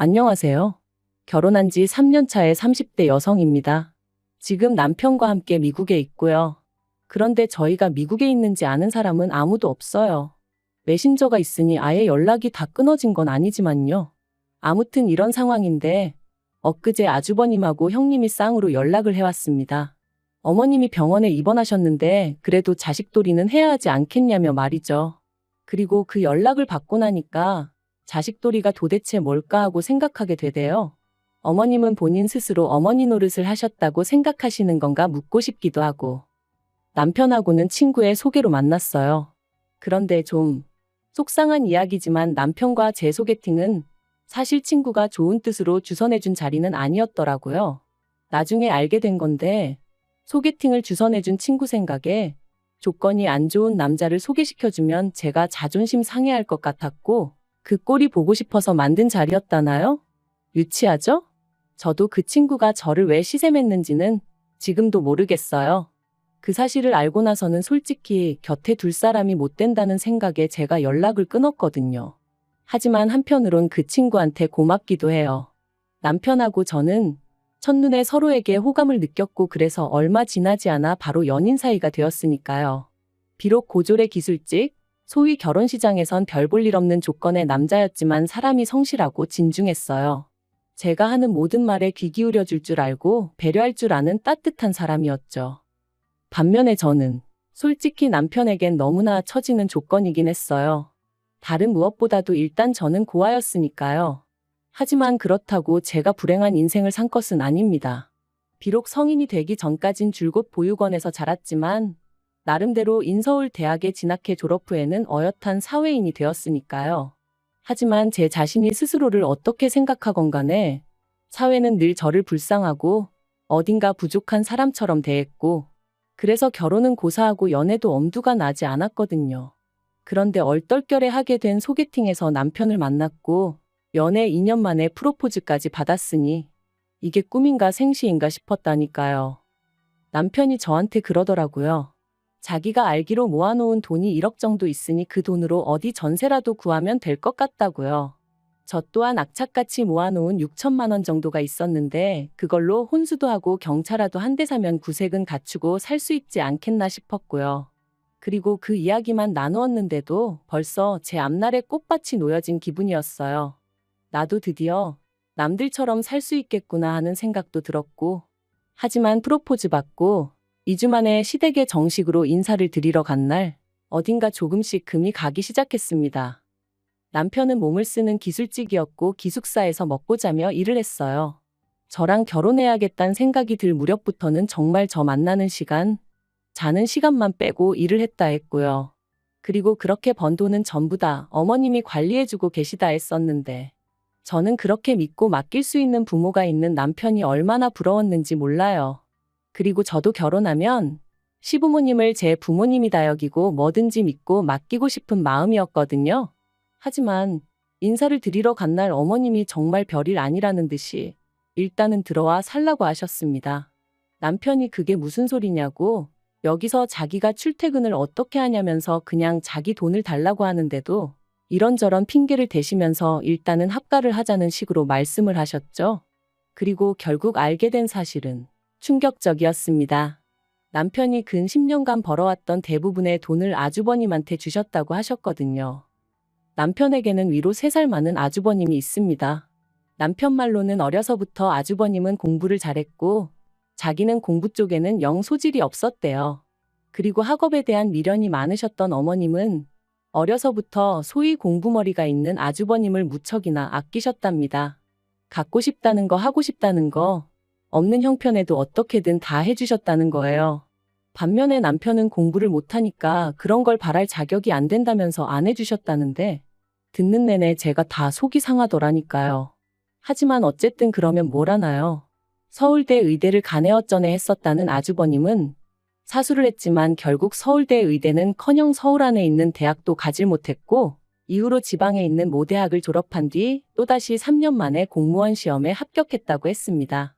안녕하세요. 결혼한 지 3년 차의 30대 여성입니다. 지금 남편과 함께 미국에 있고요. 그런데 저희가 미국에 있는지 아는 사람은 아무도 없어요. 메신저가 있으니 아예 연락이 다 끊어진 건 아니지만요. 아무튼 이런 상황인데 엊그제 아주버님하고 형님이 쌍으로 연락을 해왔습니다. 어머님이 병원에 입원하셨는데 그래도 자식돌이는 해야 하지 않겠냐며 말이죠. 그리고 그 연락을 받고 나니까 자식돌이가 도대체 뭘까 하고 생각하게 되대요. 어머님은 본인 스스로 어머니 노릇을 하셨다고 생각하시는 건가 묻고 싶기도 하고. 남편하고는 친구의 소개로 만났어요. 그런데 좀 속상한 이야기지만 남편과 제 소개팅은 사실 친구가 좋은 뜻으로 주선해준 자리는 아니었더라고요. 나중에 알게 된 건데 소개팅을 주선해준 친구 생각에 조건이 안 좋은 남자를 소개시켜주면 제가 자존심 상해할 것 같았고 그 꼴이 보고 싶어서 만든 자리였다나요? 유치하죠? 저도 그 친구가 저를 왜 시샘했는지는 지금도 모르겠어요. 그 사실을 알고 나서는 솔직히 곁에 둘 사람이 못 된다는 생각에 제가 연락을 끊었거든요. 하지만 한편으론 그 친구한테 고맙기도 해요. 남편하고 저는 첫눈에 서로에게 호감을 느꼈고 그래서 얼마 지나지 않아 바로 연인 사이가 되었으니까요. 비록 고졸의 기술직, 소위 결혼 시장에선 별 볼 일 없는 조건의 남자였지만 사람이 성실하고 진중했어요. 제가 하는 모든 말에 귀 기울여 줄 줄 알고 배려할 줄 아는 따뜻한 사람이었죠. 반면에 저는 솔직히 남편에겐 너무나 처지는 조건이긴 했어요. 다른 무엇보다도 일단 저는 고아였으니까요. 하지만 그렇다고 제가 불행한 인생을 산 것은 아닙니다. 비록 성인이 되기 전까진 줄곧 보육원에서 자랐지만 나름대로 인서울 대학에 진학해 졸업 후에는 어엿한 사회인이 되었으니까요. 하지만 제 자신이 스스로를 어떻게 생각하건 간에 사회는 늘 저를 불쌍하고 어딘가 부족한 사람처럼 대했고 그래서 결혼은 고사하고 연애도 엄두가 나지 않았거든요. 그런데 얼떨결에 하게 된 소개팅에서 남편을 만났고 연애 2년 만에 프로포즈까지 받았으니 이게 꿈인가 생시인가 싶었다니까요. 남편이 저한테 그러더라고요. 자기가 알기로 모아놓은 돈이 1억 정도 있으니 그 돈으로 어디 전세라도 구하면 될 것 같다고요. 저 또한 악착같이 모아놓은 6천만 원 정도가 있었는데 그걸로 혼수도 하고 경차라도 한 대 사면 구색은 갖추고 살 수 있지 않겠나 싶었고요. 그리고 그 이야기만 나누었는데도 벌써 제 앞날에 꽃밭이 놓여진 기분이었어요. 나도 드디어 남들처럼 살 수 있겠구나 하는 생각도 들었고 하지만 프로포즈 받고 2주 만에 시댁에 정식으로 인사를 드리러 간 날 어딘가 조금씩 금이 가기 시작했습니다. 남편은 몸을 쓰는 기술직이었고 기숙사에서 먹고 자며 일을 했어요. 저랑 결혼해야겠다는 생각이 들 무렵부터는 정말 저 만나는 시간, 자는 시간만 빼고 일을 했다 했고요. 그리고 그렇게 번 돈은 전부 다 어머님이 관리해주고 계시다 했었는데 저는 그렇게 믿고 맡길 수 있는 부모가 있는 남편이 얼마나 부러웠는지 몰라요. 그리고 저도 결혼하면 시부모님을 제 부모님이다 여기고 뭐든지 믿고 맡기고 싶은 마음이었거든요. 하지만 인사를 드리러 간 날 어머님이 정말 별일 아니라는 듯이 일단은 들어와 살라고 하셨습니다. 남편이 그게 무슨 소리냐고 여기서 자기가 출퇴근을 어떻게 하냐면서 그냥 자기 돈을 달라고 하는데도 이런저런 핑계를 대시면서 일단은 합가를 하자는 식으로 말씀을 하셨죠. 그리고 결국 알게 된 사실은 충격적이었습니다. 남편이 근 10년간 벌어왔던 대부분의 돈을 아주버님한테 주셨다고 하셨거든요. 남편에게는 위로 3살 많은 아주버님이 있습니다. 남편 말로는 어려서부터 아주버님은 공부를 잘했고 자기는 공부 쪽에는 영 소질이 없었대요. 그리고 학업에 대한 미련이 많으셨던 어머님은 어려서부터 소위 공부머리가 있는 아주버님을 무척이나 아끼셨답니다. 갖고 싶다는 거 하고 싶다는 거 없는 형편에도 어떻게든 다 해주셨다는 거예요. 반면에 남편은 공부를 못하니까 그런 걸 바랄 자격이 안 된다면서 안 해주셨다는데 듣는 내내 제가 다 속이 상하더라니까요. 하지만 어쨌든 그러면 뭘 하나요? 서울대 의대를 간에어쩌네 했었다는 아주버님은 사수를 했지만 결국 서울대 의대는 커녕 서울 안에 있는 대학도 가질 못했고 이후로 지방에 있는 모대학을 졸업한 뒤 또다시 3년 만에 공무원 시험에 합격했다고 했습니다.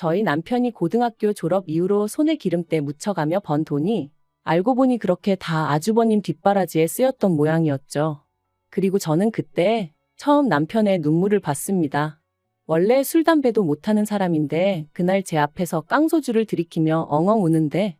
저희 남편이 고등학교 졸업 이후로 손에 기름때 묻혀가며 번 돈이 알고 보니 그렇게 다 아주버님 뒷바라지에 쓰였던 모양이었죠. 그리고 저는 그때 처음 남편의 눈물을 봤습니다. 원래 술, 담배도 못하는 사람인데 그날 제 앞에서 깡소주를 들이키며 엉엉 우는데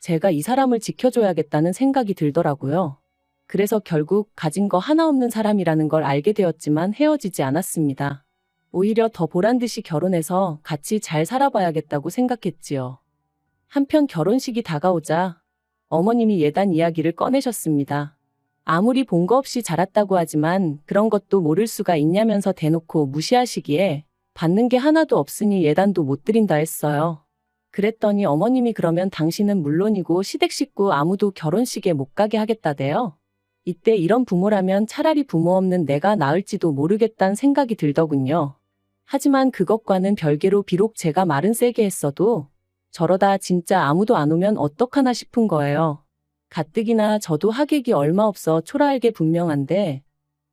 제가 이 사람을 지켜줘야겠다는 생각이 들더라고요. 그래서 결국 가진 거 하나 없는 사람이라는 걸 알게 되었지만 헤어지지 않았습니다. 오히려 더 보란 듯이 결혼해서 같이 잘 살아봐야겠다고 생각했지요. 한편 결혼식이 다가오자 어머님이 예단 이야기를 꺼내셨습니다. 아무리 본 거 없이 자랐다고 하지만 그런 것도 모를 수가 있냐면서 대놓고 무시하시기에 받는 게 하나도 없으니 예단도 못 드린다 했어요. 그랬더니 어머님이 그러면 당신은 물론이고 시댁 식구 아무도 결혼식에 못 가게 하겠다대요. 이때 이런 부모라면 차라리 부모 없는 내가 나을지도 모르겠다는 생각이 들더군요. 하지만 그것과는 별개로 비록 제가 말은 세게 했어도 저러다 진짜 아무도 안 오면 어떡하나 싶은 거예요. 가뜩이나 저도 하객이 얼마 없어 초라하게 분명한데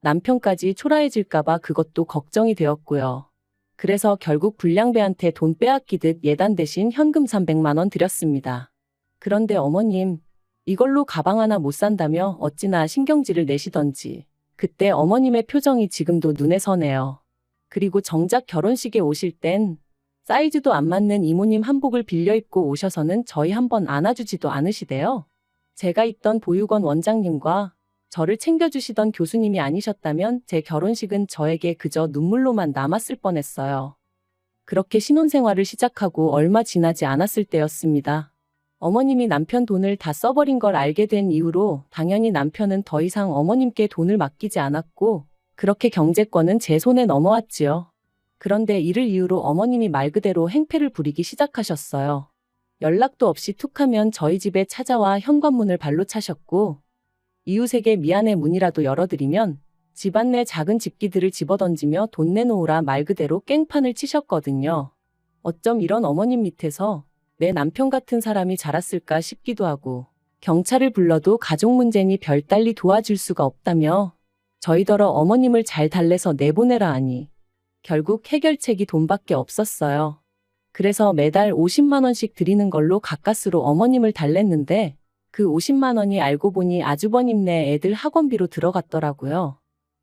남편까지 초라해질까봐 그것도 걱정이 되었고요. 그래서 결국 불량배한테 돈 빼앗기듯 예단 대신 현금 300만 원 드렸습니다. 그런데 어머님, 이걸로 가방 하나 못 산다며 어찌나 신경질을 내시던지. 그때 어머님의 표정이 지금도 눈에 서네요. 그리고 정작 결혼식에 오실 땐 사이즈도 안 맞는 이모님 한복을 빌려 입고 오셔서는 저희 한번 안아주지도 않으시대요. 제가 있던 보육원 원장님과 저를 챙겨주시던 교수님이 아니셨다면 제 결혼식은 저에게 그저 눈물로만 남았을 뻔했어요. 그렇게 신혼생활을 시작하고 얼마 지나지 않았을 때였습니다. 어머님이 남편 돈을 다 써버린 걸 알게 된 이후로 당연히 남편은 더 이상 어머님께 돈을 맡기지 않았고 그렇게 경제권은 제 손에 넘어왔지요. 그런데 이를 이유로 어머님이 말 그대로 행패를 부리기 시작하셨어요. 연락도 없이 툭하면 저희 집에 찾아와 현관문을 발로 차셨고 이웃에게 미안해 문이라도 열어드리면 집안 내 작은 집기들을 집어던지며 돈 내놓으라 말 그대로 깽판을 치셨거든요. 어쩜 이런 어머님 밑에서 내 남편 같은 사람이 자랐을까 싶기도 하고 경찰을 불러도 가족 문제니 별달리 도와줄 수가 없다며 저희더러 어머님을 잘 달래서 내보내라 하니 결국 해결책이 돈밖에 없었어요. 그래서 매달 50만 원씩 드리는 걸로 가까스로 어머님을 달랬는데 그 50만 원이 알고 보니 아주버님네 애들 학원비로 들어갔더라고요.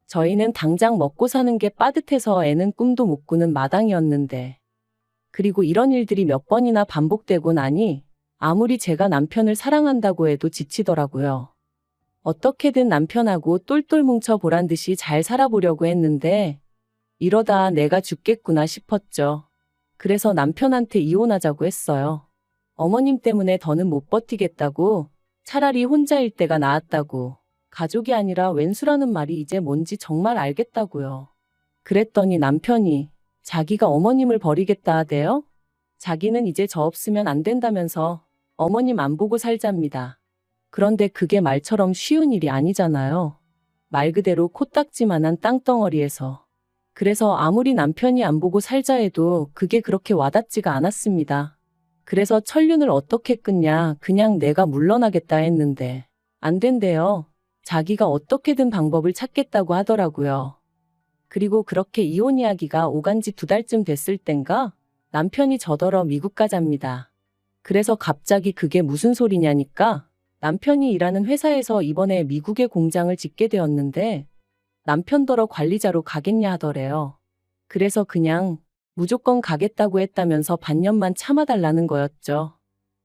저희는 당장 먹고 사는 게 빠듯해서 애는 꿈도 못 꾸는 마당이었는데. 그리고 이런 일들이 몇 번이나 반복되고 나니 아무리 제가 남편을 사랑한다고 해도 지치더라고요. 어떻게든 남편하고 똘똘 뭉쳐 보란 듯이 잘 살아보려고 했는데 이러다 내가 죽겠구나 싶었죠. 그래서 남편한테 이혼하자고 했어요. 어머님 때문에 더는 못 버티겠다고 차라리 혼자일 때가 나았다고 가족이 아니라 왼수라는 말이 이제 뭔지 정말 알겠다고요. 그랬더니 남편이 자기가 어머님을 버리겠다 하대요? 자기는 이제 저 없으면 안 된다면서 어머님 안 보고 살잡니다. 그런데 그게 말처럼 쉬운 일이 아니잖아요. 말 그대로 코딱지만한 땅덩어리에서. 그래서 아무리 남편이 안 보고 살자 해도 그게 그렇게 와닿지가 않았습니다. 그래서 천륜을 어떻게 끊냐 그냥 내가 물러나겠다 했는데 안 된대요. 자기가 어떻게든 방법을 찾겠다고 하더라고요. 그리고 그렇게 이혼 이야기가 오간 지 두 달쯤 됐을 땐가 남편이 저더러 미국 가잡니다. 그래서 갑자기 그게 무슨 소리냐니까 남편이 일하는 회사에서 이번에 미국에 공장을 짓게 되었는데 남편더러 관리자로 가겠냐 하더래요. 그래서 그냥 무조건 가겠다고 했다면서 반년만 참아달라는 거였죠.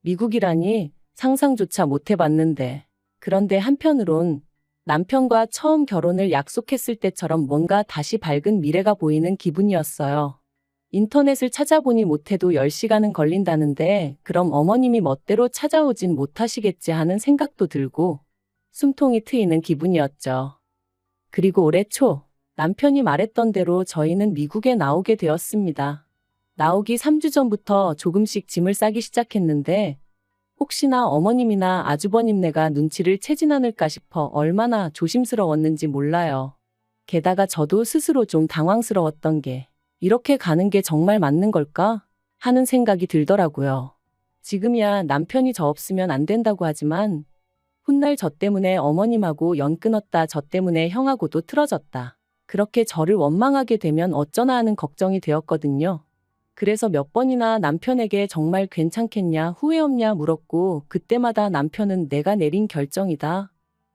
미국이라니 상상조차 못 해봤는데. 그런데 한편으론 남편과 처음 결혼을 약속했을 때처럼 뭔가 다시 밝은 미래가 보이는 기분이었어요. 인터넷을 찾아보니 못해도 10시간은 걸린다는데 그럼 어머님이 멋대로 찾아오진 못하시겠지 하는 생각도 들고 숨통이 트이는 기분이었죠. 그리고 올해 초 남편이 말했던 대로 저희는 미국에 나오게 되었습니다. 나오기 3주 전부터 조금씩 짐을 싸기 시작했는데 혹시나 어머님이나 아주버님네가 눈치를 채진 않을까 싶어 얼마나 조심스러웠는지 몰라요. 게다가 저도 스스로 좀 당황스러웠던 게 이렇게 가는 게 정말 맞는 걸까? 하는 생각이 들더라고요. 지금이야 남편이 저 없으면 안 된다고 하지만 훗날 저 때문에 어머님하고 연 끊었다 저 때문에 형하고도 틀어졌다. 그렇게 저를 원망하게 되면 어쩌나 하는 걱정이 되었거든요. 그래서 몇 번이나 남편에게 정말 괜찮겠냐, 후회 없냐 물었고, 그때마다 남편은 내가 내린 결정이다.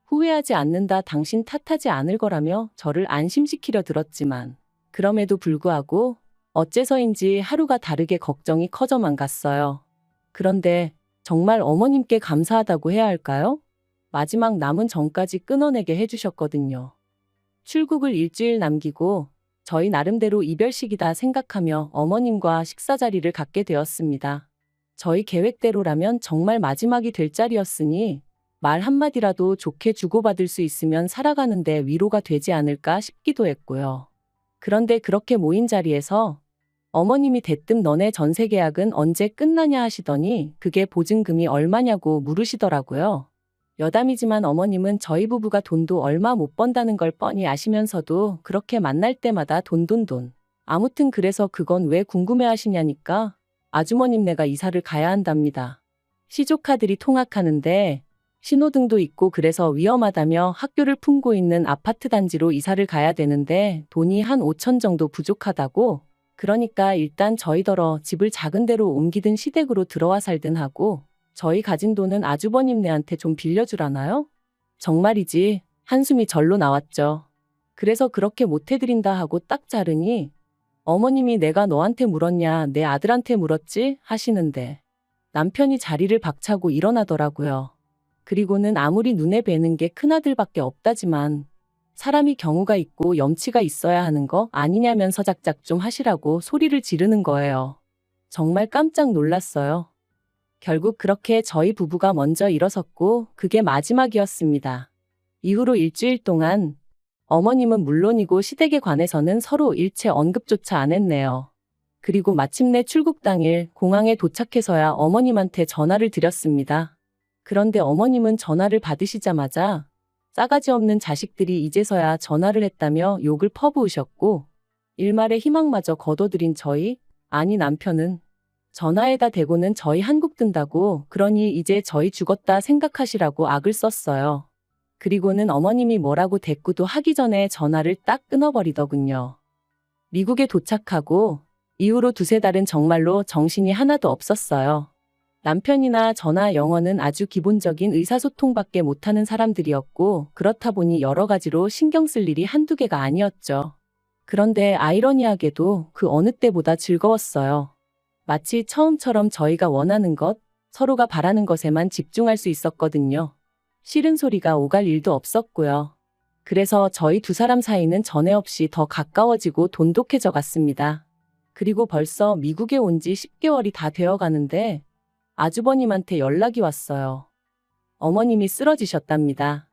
후회하지 않는다, 당신 탓하지 않을 거라며 저를 안심시키려 들었지만, 그럼에도 불구하고 어째서인지 하루가 다르게 걱정이 커져만 갔어요. 그런데 정말 어머님께 감사하다고 해야 할까요? 마지막 남은 전까지 끊어내게 해주셨거든요. 출국을 일주일 남기고 저희 나름대로 이별식이다 생각하며 어머님과 식사 자리를 갖게 되었습니다. 저희 계획대로라면 정말 마지막이 될 자리였으니 말 한마디라도 좋게 주고받을 수 있으면 살아가는데 위로가 되지 않을까 싶기도 했고요. 그런데 그렇게 모인 자리에서 어머님이 대뜸 너네 전세 계약은 언제 끝나냐 하시더니 그게 보증금이 얼마냐고 물으시더라고요. 여담이지만 어머님은 저희 부부가 돈도 얼마 못 번다는 걸 뻔히 아시면서도 그렇게 만날 때마다 돈돈 돈. 아무튼 그래서 그건 왜 궁금해 하시냐니까 아주머님 네가 이사를 가야 한답니다. 시조카들이 통학하는데 신호등도 있고 그래서 위험하다며 학교를 품고 있는 아파트 단지로 이사를 가야 되는데 돈이 한 5천 정도 부족하다고 그러니까 일단 저희더러 집을 작은 데로 옮기든 시댁으로 들어와 살든 하고 저희 가진 돈은 아주버님네한테 좀 빌려주라나요? 정말이지 한숨이 절로 나왔죠. 그래서 그렇게 못해드린다 하고 딱 자르니 어머님이 내가 너한테 물었냐 내 아들한테 물었지 하시는데 남편이 자리를 박차고 일어나더라고요. 그리고는 아무리 눈에 뵈는 게 큰아들밖에 없다지만 사람이 경우가 있고 염치가 있어야 하는 거 아니냐면서 작작 좀 하시라고 소리를 지르는 거예요. 정말 깜짝 놀랐어요. 결국 그렇게 저희 부부가 먼저 일어섰고 그게 마지막이었습니다. 이후로 일주일 동안 어머님은 물론이고 시댁에 관해서는 서로 일체 언급조차 안 했네요. 그리고 마침내 출국 당일 공항에 도착해서야 어머님한테 전화를 드렸습니다. 그런데 어머님은 전화를 받으시자마자 싸가지 없는 자식들이 이제서야 전화를 했다며 욕을 퍼부으셨고 일말의 희망마저 거둬들인 저희, 아니 남편은 전화에다 대고는 저희 한국 든다고 그러니 이제 저희 죽었다 생각하시라고 악을 썼어요. 그리고는 어머님이 뭐라고 대꾸도 하기 전에 전화를 딱 끊어버리더군요. 미국에 도착하고 이후로 두세 달은 정말로 정신이 하나도 없었어요. 남편이나 저나 영어는 아주 기본적인 의사소통밖에 못하는 사람들이었고 그렇다 보니 여러 가지로 신경 쓸 일이 한두 개가 아니었죠. 그런데 아이러니하게도 그 어느 때보다 즐거웠어요. 마치 처음처럼 저희가 원하는 것, 서로가 바라는 것에만 집중할 수 있었거든요. 싫은 소리가 오갈 일도 없었고요. 그래서 저희 두 사람 사이는 전에 없이 더 가까워지고 돈독해져 갔습니다. 그리고 벌써 미국에 온 지 10개월이 다 되어 가는데 아주버님한테 연락이 왔어요. 어머님이 쓰러지셨답니다.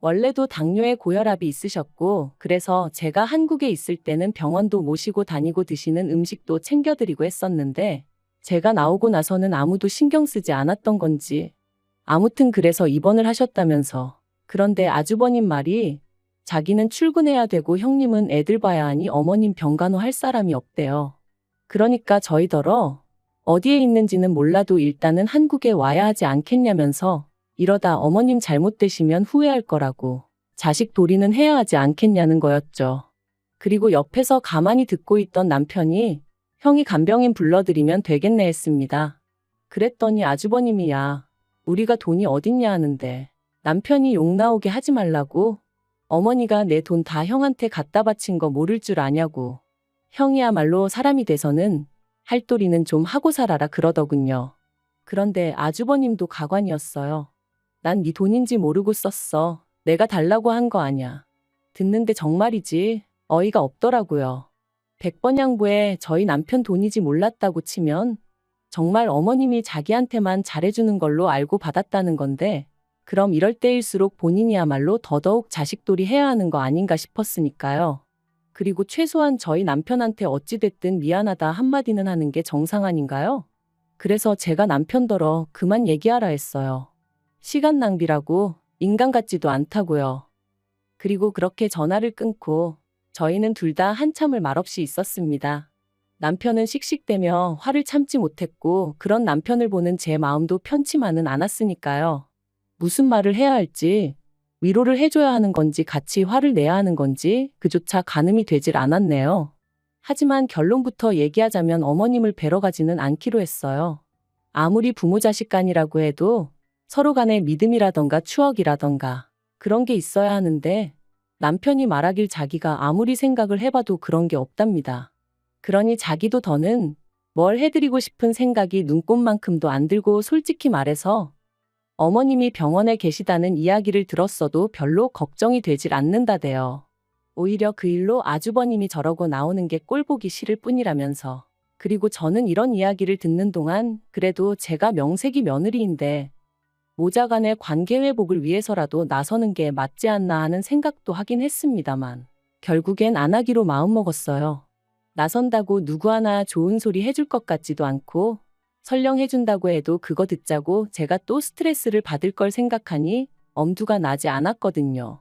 원래도 당뇨에 고혈압이 있으셨고, 그래서 제가 한국에 있을 때는 병원도 모시고 다니고 드시는 음식도 챙겨드리고 했었는데, 제가 나오고 나서는 아무도 신경 쓰지 않았던 건지, 아무튼 그래서 입원을 하셨다면서. 그런데 아주버님 말이 자기는 출근해야 되고 형님은 애들 봐야 하니 어머님 병간호 할 사람이 없대요. 그러니까 저희더러 어디에 있는지는 몰라도 일단은 한국에 와야 하지 않겠냐면서 이러다 어머님 잘못되시면 후회할 거라고 자식 도리는 해야 하지 않겠냐는 거였죠. 그리고 옆에서 가만히 듣고 있던 남편이 형이 간병인 불러드리면 되겠네 했습니다. 그랬더니 아주버님이야. 우리가 돈이 어딨냐 하는데 남편이 욕 나오게 하지 말라고 어머니가 내 돈 다 형한테 갖다 바친 거 모를 줄 아냐고 형이야말로 사람이 돼서는 할도리는 좀 하고 살아라 그러더군요. 그런데 아주버님도 가관이었어요. 난 네 돈인지 모르고 썼어. 내가 달라고 한 거 아냐. 듣는데 정말이지 어이가 없더라고요. 백번 양보에 저희 남편 돈이지 몰랐다고 치면 정말 어머님이 자기한테만 잘해주는 걸로 알고 받았다는 건데 그럼 이럴 때일수록 본인이야말로 더더욱 자식돌이 해야 하는 거 아닌가 싶었으니까요. 그리고 최소한 저희 남편한테 어찌됐든 미안하다 한마디는 하는 게 정상 아닌가요? 그래서 제가 남편더러 그만 얘기하라 했어요. 시간 낭비라고 인간 같지도 않다고요. 그리고 그렇게 전화를 끊고 저희는 둘 다 한참을 말없이 있었습니다. 남편은 씩씩대며 화를 참지 못했고 그런 남편을 보는 제 마음도 편치만은 않았으니까요. 무슨 말을 해야 할지 위로를 해줘야 하는 건지 같이 화를 내야 하는 건지 그조차 가늠이 되질 않았네요. 하지만 결론부터 얘기하자면 어머님을 뵈러 가지는 않기로 했어요. 아무리 부모 자식 간이라고 해도 서로 간의 믿음이라던가 추억이라던가 그런 게 있어야 하는데 남편이 말하길 자기가 아무리 생각을 해봐도 그런 게 없답니다. 그러니 자기도 더는 뭘 해드리고 싶은 생각이 눈꼽만큼도 안 들고 솔직히 말해서 어머님이 병원에 계시다는 이야기를 들었어도 별로 걱정이 되질 않는다대요. 오히려 그 일로 아주버님이 저러고 나오는 게 꼴보기 싫을 뿐이라면서. 그리고 저는 이런 이야기를 듣는 동안 그래도 제가 명색이 며느리인데 모자 간의 관계 회복을 위해서라도 나서는 게 맞지 않나 하는 생각도 하긴 했습니다만 결국엔 안 하기로 마음먹었어요. 나선다고 누구 하나 좋은 소리 해줄 것 같지도 않고 설령 해준다고 해도 그거 듣자고 제가 또 스트레스를 받을 걸 생각하니 엄두가 나지 않았거든요.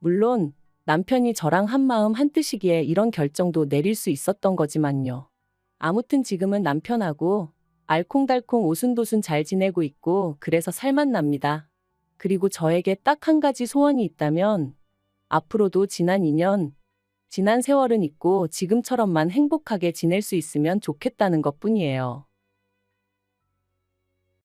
물론 남편이 저랑 한마음 한뜻이기에 이런 결정도 내릴 수 있었던 거지만요. 아무튼 지금은 남편하고 알콩달콩 오순도순 잘 지내고 있고 그래서 살만 납니다. 그리고 저에게 딱 한 가지 소원이 있다면 앞으로도 지난 2년, 지난 세월은 있고 지금처럼만 행복하게 지낼 수 있으면 좋겠다는 것 뿐이에요.